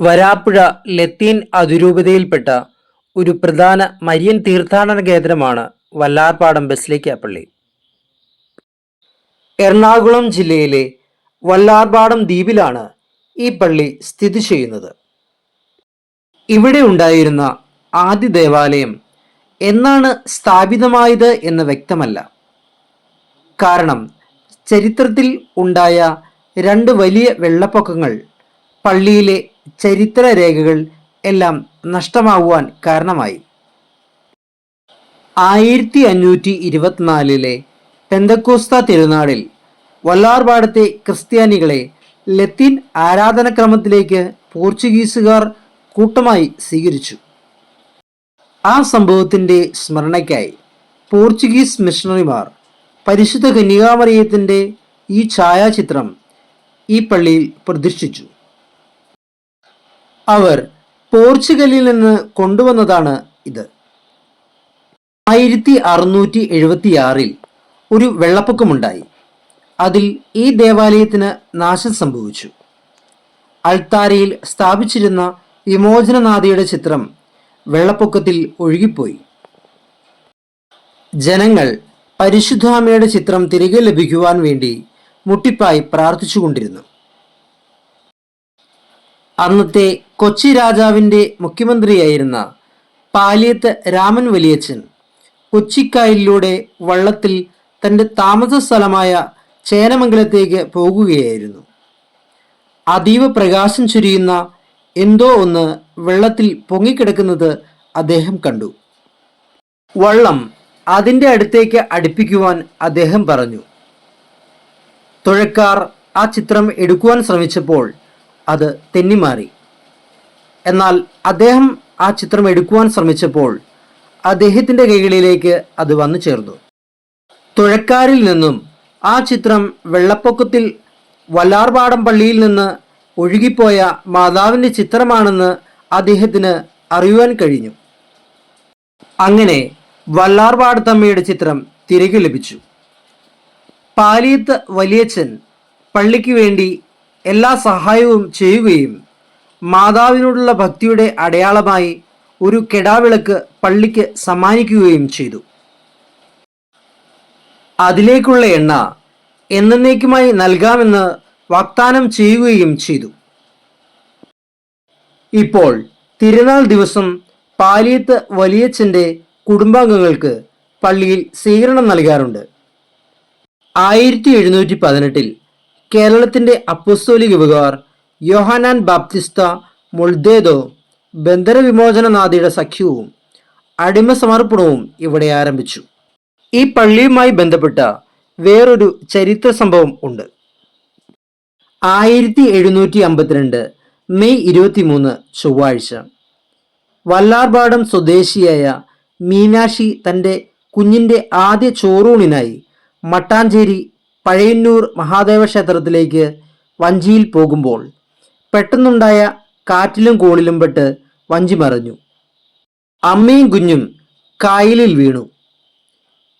വരാപ്പുഴ ലത്തീൻ അതിരൂപതയിൽപ്പെട്ട ഒരു പ്രധാന മരിയൻ തീർത്ഥാടന കേന്ദ്രമാണ് വല്ലാർപാടം ബസിലിക്ക എറണാകുളം ജില്ലയിലെ വല്ലാർപാടം ദ്വീപിലാണ് ഈ പള്ളി സ്ഥിതി ചെയ്യുന്നത്. ഇവിടെ ഉണ്ടായിരുന്ന ആദ്യ ദേവാലയം എന്നാണ് സ്ഥാപിതമായത് എന്ന് വ്യക്തമല്ല. കാരണം ചരിത്രത്തിൽ ഉണ്ടായ രണ്ട് വലിയ വെള്ളപ്പൊക്കങ്ങൾ പള്ളിയിലെ ചരിത്ര രേഖകൾ എല്ലാം നഷ്ടമാകുവാൻ കാരണമായി. ആയിരത്തി അഞ്ഞൂറ്റി ഇരുപത്തിനാലിലെ പെന്തക്കോസ്ത തിരുനാളിൽ വല്ലാർപാടത്തെ ക്രിസ്ത്യാനികളെ ലത്തീൻ ആരാധനക്രമത്തിലേക്ക് പോർച്ചുഗീസുകാർ കൂട്ടമായി സ്വീകരിച്ചു. ആ സംഭവത്തിന്റെ സ്മരണയ്ക്കായി പോർച്ചുഗീസ് മിഷണറിമാർ പരിശുദ്ധ കന്യകാമറിയത്തിന്റെ ഈ ഛായാചിത്രം ഈ പള്ളിയിൽ പ്രതിഷ്ഠിച്ചു. അവർ പോർച്ചുഗലിൽ നിന്ന് കൊണ്ടുവന്നതാണ് ഇത്. ആയിരത്തി അറുന്നൂറ്റി എഴുപത്തിയാറിൽ ഒരു വെള്ളപ്പൊക്കമുണ്ടായി. അതിൽ ഈ ദേവാലയത്തിന് നാശം സംഭവിച്ചു. അൾത്താരയിൽ സ്ഥാപിച്ചിരുന്ന വിമോചനനാഥയുടെ ചിത്രം വെള്ളപ്പൊക്കത്തിൽ ഒഴുകിപ്പോയി. ജനങ്ങൾ പരിശുദ്ധാമയുടെ ചിത്രം തിരികെ ലഭിക്കുവാൻ വേണ്ടി മുട്ടിപ്പായി പ്രാർത്ഥിച്ചുകൊണ്ടിരുന്നു. അന്നത്തെ കൊച്ചി രാജാവിന്റെ മുഖ്യമന്ത്രിയായിരുന്ന പാലിയത്ത് രാമൻ വലിയച്ചൻ കൊച്ചിക്കായലിലൂടെ വള്ളത്തിൽ തന്റെ താമസ സ്ഥലമായ ചേനമംഗലത്തേക്ക് പോകുകയായിരുന്നു. അതീവ പ്രകാശം ചുരിയുന്ന എന്തോ ഒന്ന് വെള്ളത്തിൽ പൊങ്ങിക്കിടക്കുന്നത് അദ്ദേഹം കണ്ടു. വള്ളം അതിന്റെ അടുത്തേക്ക് അടുപ്പിക്കുവാൻ അദ്ദേഹം പറഞ്ഞു. തുഴക്കാർ ആ ചിത്രം എടുക്കുവാൻ ശ്രമിച്ചപ്പോൾ അത് തെന്നിമാറി. എന്നാൽ അദ്ദേഹം ആ ചിത്രം എടുക്കുവാൻ ശ്രമിച്ചപ്പോൾ അദ്ദേഹത്തിന്റെ കൈകളിലേക്ക് അത് വന്നു ചേർന്നു. തുഴക്കാരിൽ നിന്നും ആ ചിത്രം വെള്ളപ്പൊക്കത്തിൽ വല്ലാർപാടം പള്ളിയിൽ നിന്ന് ഒഴുകിപ്പോയ മാതാവിന്റെ ചിത്രമാണെന്ന് അദ്ദേഹത്തിന് അറിയുവാൻ കഴിഞ്ഞു. അങ്ങനെ വല്ലാർപാടത്തമ്മയുടെ ചിത്രം തിരികെ ലഭിച്ചു. പാലിയത്ത് വലിയച്ഛൻ പള്ളിക്ക് വേണ്ടി എല്ലാ സഹായവും ചെയ്യുകയും മാതാവിനോടുള്ള ഭക്തിയുടെ അടയാളമായി ഒരു കെടാവിളക്ക് പള്ളിക്ക് സമ്മാനിക്കുകയും ചെയ്തു. അതിലേക്കുള്ള എണ്ണ എന്നേക്കുമായി നൽകാമെന്ന് വാഗ്ദാനം ചെയ്യുകയും ചെയ്തു. ഇപ്പോൾ തിരുനാൾ ദിവസം പാലിയത്ത് വലിയച്ഛന്റെ കുടുംബാംഗങ്ങൾക്ക് പള്ളിയിൽ സ്വീകരണം നൽകാറുണ്ട്. ആയിരത്തി എഴുന്നൂറ്റി പതിനെട്ടിൽ കേരളത്തിന്റെ അപ്പസ്തോലിക വികാർ യോഹാനാൻ ബാപ്തിസ്ത മൊൾദേദോ ബന്ധനവിമോചനനാഥിയുടെ സഖ്യവും അടിമ സമർപ്പണവും ഇവിടെ ആരംഭിച്ചു. ഈ പള്ളിയുമായി ബന്ധപ്പെട്ട വേറൊരു ചരിത്ര സംഭവം ഉണ്ട്. ആയിരത്തി എഴുന്നൂറ്റി അമ്പത്തിരണ്ട് മെയ് ഇരുപത്തിമൂന്ന് ചൊവ്വാഴ്ച. വല്ലാർപാടം സ്വദേശിയായ മീനാക്ഷി തന്റെ കുഞ്ഞിന്റെ ആദ്യ ചോറൂണിനായി മട്ടാഞ്ചേരി പഴയന്നൂർ മഹാദേവ ക്ഷേത്രത്തിലേക്ക് വഞ്ചിയിൽ പോകുമ്പോൾ പെട്ടെന്നുണ്ടായ കാറ്റിലും കോളിലും പെട്ട് വഞ്ചി മറിഞ്ഞു. അമ്മയും കുഞ്ഞും കായലിൽ വീണു.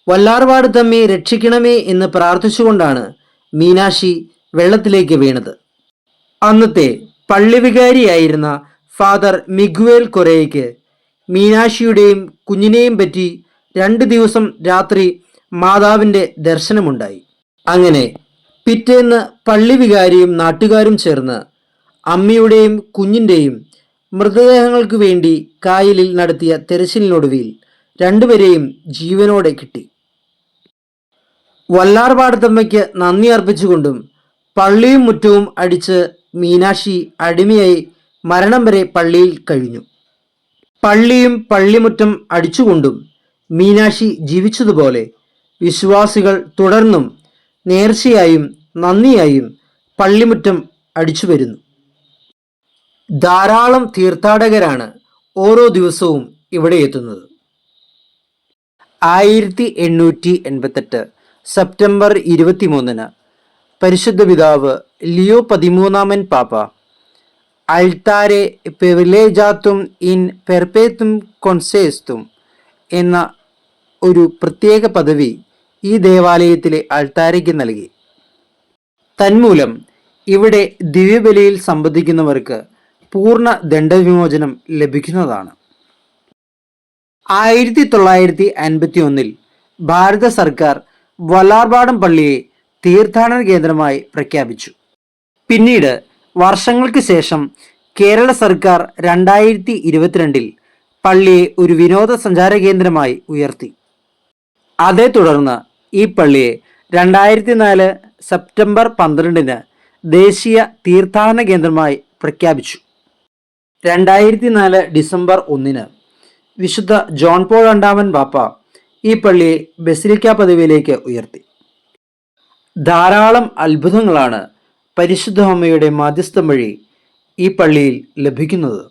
വല്ലാർവാട് തമ്മെ രക്ഷിക്കണമേ എന്ന് പ്രാർത്ഥിച്ചുകൊണ്ടാണ് മീനാക്ഷി വെള്ളത്തിലേക്ക് വീണത്. അന്നത്തെ പള്ളിവികാരിയായിരുന്ന ഫാദർ മിഗുവേൽ കൊറേയ്ക്ക് മീനാക്ഷിയുടെയും കുഞ്ഞിനെയും പറ്റി രണ്ട് ദിവസം രാത്രി മാതാവിന്റെ ദർശനമുണ്ടായി. അങ്ങനെ പിറ്റേന്ന് പള്ളിവികാരിയും നാട്ടുകാരും ചേർന്ന് അമ്മയുടെയും കുഞ്ഞിന്റെയും മൃതദേഹങ്ങൾക്ക് വേണ്ടി കായലിൽ നടത്തിയ തെരച്ചിലിനൊടുവിൽ രണ്ടുപേരെയും ജീവനോടെ കിട്ടി. വല്ലാർപാടത്തമ്മയ്ക്ക് നന്ദി അർപ്പിച്ചുകൊണ്ടും പള്ളിയും മുറ്റവും അടിച്ച് മീനാക്ഷി അടിമയായി മരണം വരെ പള്ളിയിൽ കഴിഞ്ഞു. പള്ളിയും പള്ളിമുറ്റം അടിച്ചുകൊണ്ടും മീനാക്ഷി ജീവിച്ചതുപോലെ വിശ്വാസികൾ തുടർന്നും നേർച്ചയായും നന്ദിയായും പള്ളിമുറ്റം അടിച്ചു വരുന്നു. ധാരാളം തീർത്ഥാടകരാണ് ഓരോ ദിവസവും ഇവിടെ എത്തുന്നത്. ആയിരത്തി എണ്ണൂറ്റി എൺപത്തെട്ട് സെപ്റ്റംബർ ഇരുപത്തിമൂന്നിന് പരിശുദ്ധ പിതാവ് ലിയോ പതിമൂന്നാമൻ പാപ്പ അൽത്താരെ പെവിലേജാത്തും ഇൻ പെർപേത്തും കൊൺസേസ്തും എന്ന ഒരു പ്രത്യേക പദവി ഈ ദേവാലയത്തിലെ അൾത്താരയ്ക്ക് നൽകി. തന്മൂലം ഇവിടെ ദിവ്യബലിയിൽ സംബന്ധിക്കുന്നവർക്ക് പൂർണ ദണ്ഡവിമോചനം ലഭിക്കുന്നതാണ്. ആയിരത്തി തൊള്ളായിരത്തി അൻപത്തി ഒന്നിൽ ഭാരത സർക്കാർ വല്ലാർപാടം പള്ളിയെ തീർത്ഥാടന കേന്ദ്രമായി പ്രഖ്യാപിച്ചു. പിന്നീട് വർഷങ്ങൾക്ക് ശേഷം കേരള സർക്കാർ രണ്ടായിരത്തി ഇരുപത്തിരണ്ടിൽ പള്ളിയെ ഒരു വിനോദസഞ്ചാര കേന്ദ്രമായി ഉയർത്തി. അതേ തുടർന്ന് ഈ പള്ളിയെ രണ്ടായിരത്തി നാല് സെപ്റ്റംബർ പന്ത്രണ്ടിന് ദേശീയ തീർത്ഥാടന കേന്ദ്രമായി പ്രഖ്യാപിച്ചു. രണ്ടായിരത്തി നാല് ഡിസംബർ ഒന്നിന് വിശുദ്ധ ജോൺ പോൾ രണ്ടാമൻ ബാപ്പ ഈ പള്ളിയെ ബസിലിക്ക പദവിയിലേക്ക് ഉയർത്തി. ധാരാളം അത്ഭുതങ്ങളാണ് പരിശുദ്ധ അമ്മയുടെ മാധ്യസ്ഥം വഴി ഈ പള്ളിയിൽ ലഭിക്കുന്നത്.